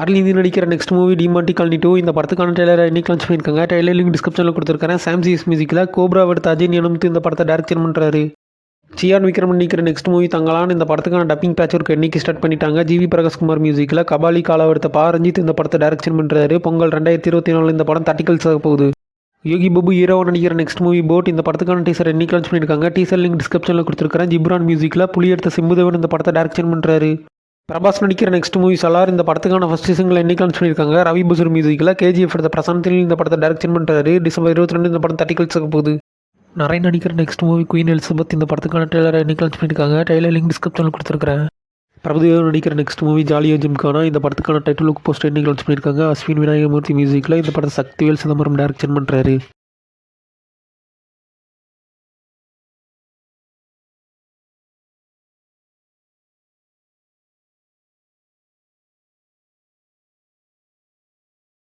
அருளிந்தி நடிக்கிற next movie Demonte colony two இந்த படத்துக்கான ட்ரெய்லரை இன்னைக்கு லான்ச் பண்ணியிருக்காங்க. ட்ரெய்லர் லிங்க் டிஸ்கிரிப்ஷனில் கொடுத்துருக்கேன் சாம்சிஸ் மியூசிக்கில் கோப்ரா எடுத்த அஜய் நியமித்து இந்த படத்தை டேரக்ஷன் பண்ணுறாரு சியான் விக்ரம் நடிக்கிற நெக்ஸ்ட் மூவி தங்கலான். இந்த படத்துக்கான டப்பிங் பேட்ச் ஒர்க் இன்னைக்கு ஸ்டார்ட் பண்ணிட்டாங்க. ஜிவி பிரகாஷ்குமார் மியூசிக்கில் கபாலி காலா எடுத்த பா ரஞ்சித் இந்த படத்தை டேரக்ஷன் பண்ணுறாரு பொங்கல் ரெண்டாயிரத்தி இருபத்தி நாலு இந்த படம் தட்டிக்கல்ஸ் ஆக போகுது. யோகி பாபு ஹீரோவாக நடிக்கிற நெக்ஸ்ட் மூவி போட் இந்த படத்துக்கான டீசர் இன்னைக்கு லான்ச் பண்ணியிருக்காங்க. டீசர் லிங்க் டிஸ்கிரிப்ஷனில் கொடுத்துருக்கேன் ஜிப்ரான் மியூசிக்கில் புலி எடுத்த சிம்புதேவன் இந்த படத்தை டேரக்ஷன் பண்ணுறாரு பிரபாஸ் நடிக்கிற நெக்ஸ்ட் மூவி சலார் இந்த படத்துக்கான ஃபர்ஸ்ட் சிங்கிள் என்னைக்கு சொல்லியிருக்காங்க. ரவி பசூர் மியூசிக்கில் கேஜிஎஃப் எடுத்த பிரசாந்தில் இந்த படத்தை டைரக்ஷன் பண்ணுறாரு டிசம்பர் இருபத்தி ரெண்டு இந்த படம் தட்டிக்கல்ஸ் ஆக போகுது. நிறைய நடிக்கிற நெக்ஸ்ட் மூவி குயின் எலிசபெத் இந்த படத்துக்கான ட்ரெய்லரை இன்னைக்கு சொல்லியிருக்காங்க. பண்ணியிருக்காங்க ட்ரெய்லர் லிங்க் டிஸ்கிரிப்ஷனில் கொடுத்துருக்கேன் பிரபுதேவா நடிக்கிற நெக்ஸ்ட் மூவி ஜாலியோ ஜிம்கானா. இந்த படத்துக்கான டைட்டில் லுக் போஸ்டர் இன்னைக்கு லான்ச் பண்ணியிருக்காங்க அஸ்வின் விநாயகமூர்த்தி மியூசிக்கில் இந்த படத்தை சக்திவேல் சிதம்பரம் டேரக்ஷன் பண்ணுறாரு